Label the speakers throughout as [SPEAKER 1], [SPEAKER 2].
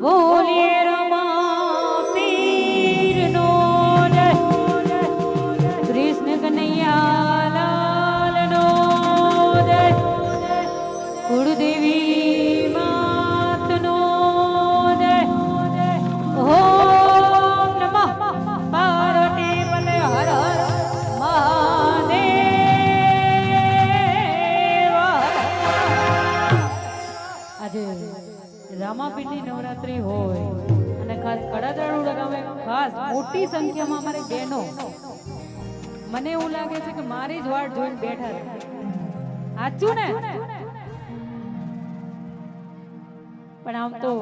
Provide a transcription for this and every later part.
[SPEAKER 1] બોલીએ. અને ખાસ મોટી સંખ્યામાં અમારે બહેનો. મને એવું લાગે છે કે મારી જ વાટ જોઈને બેઠા છે સાચું ને? પણ આમ તો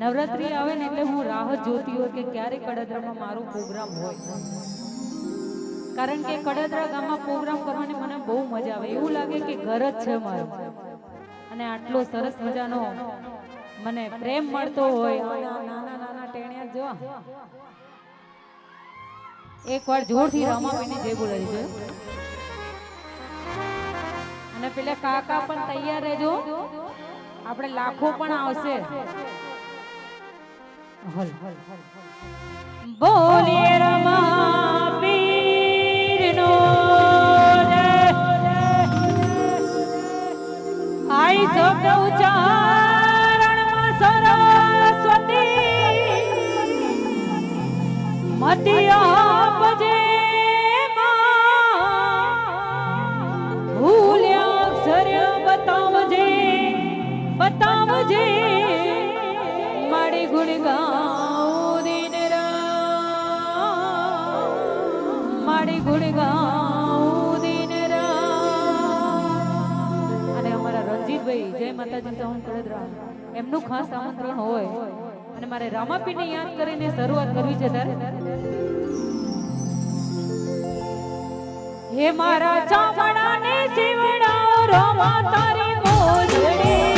[SPEAKER 1] નવરાત્રી આવે ને એટલે હું રાહ જોતી હોય કે ક્યારે કડદરામાં મારો પ્રોગ્રામ હોય. કારણ કે કડદરા ગામમાં પ્રોગ્રામ કરવાની મને બહુ મજા આવે. એવું લાગે કે ઘર જ છે મારું. અને આટલો સરસ મજાનો મને પ્રેમ મળતો હોય. ટેણિયા જો એક વાર જોરથી રામાબેનની જય બોલાવી છે. અને પેલા કાકા પણ તૈયાર રહેજો. આપણે લાખો પણ આવશે. હલ. બોલીએ રમા પીરનો આઈ શબ્દ ઉચ્ચારણમાં ગુણ અને અમારા રણજીતભાઈ, જય માતાજી સાઉન્ડ કડદરા એમનું ખાસ આમંત્રણ હોય. અને મારે રામાપીને યાદ કરીને શરૂઆત કરવી છે ત્યારે. હે મારા ચામડાને શિવડાઓ રોમા તારી મોજડી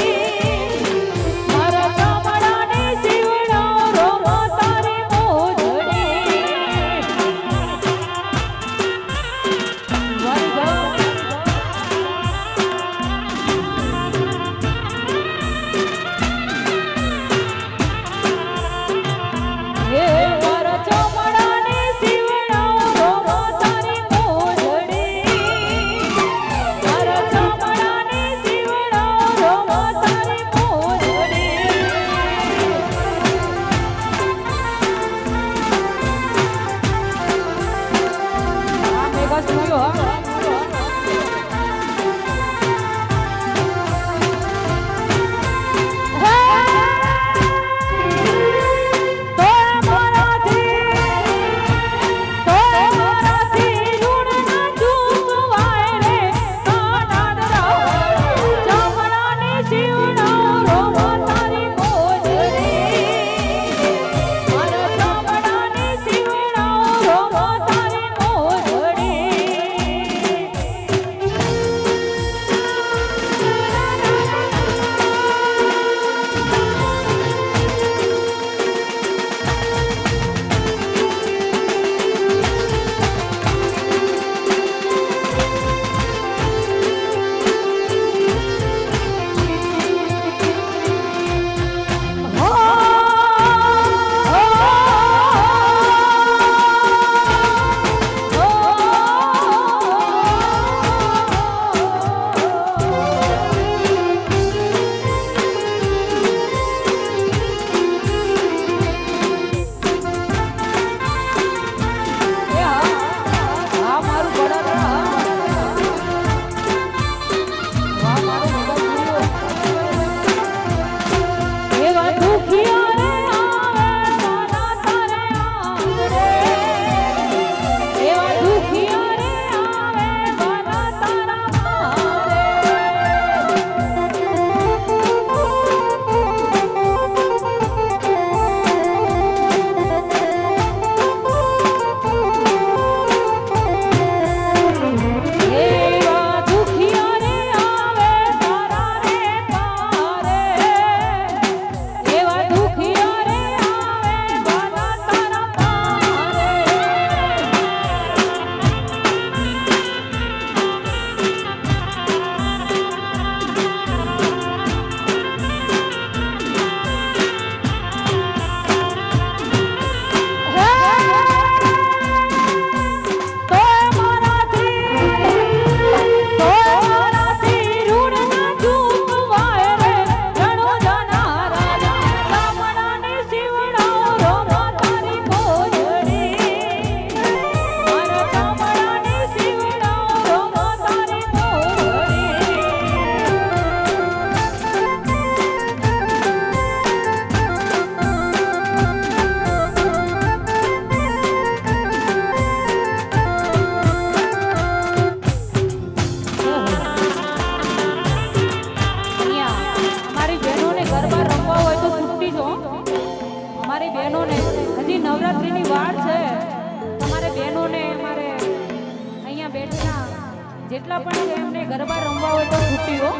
[SPEAKER 1] જેટલા પણ એમને ગરબા રમવા હોય તો છૂટી હો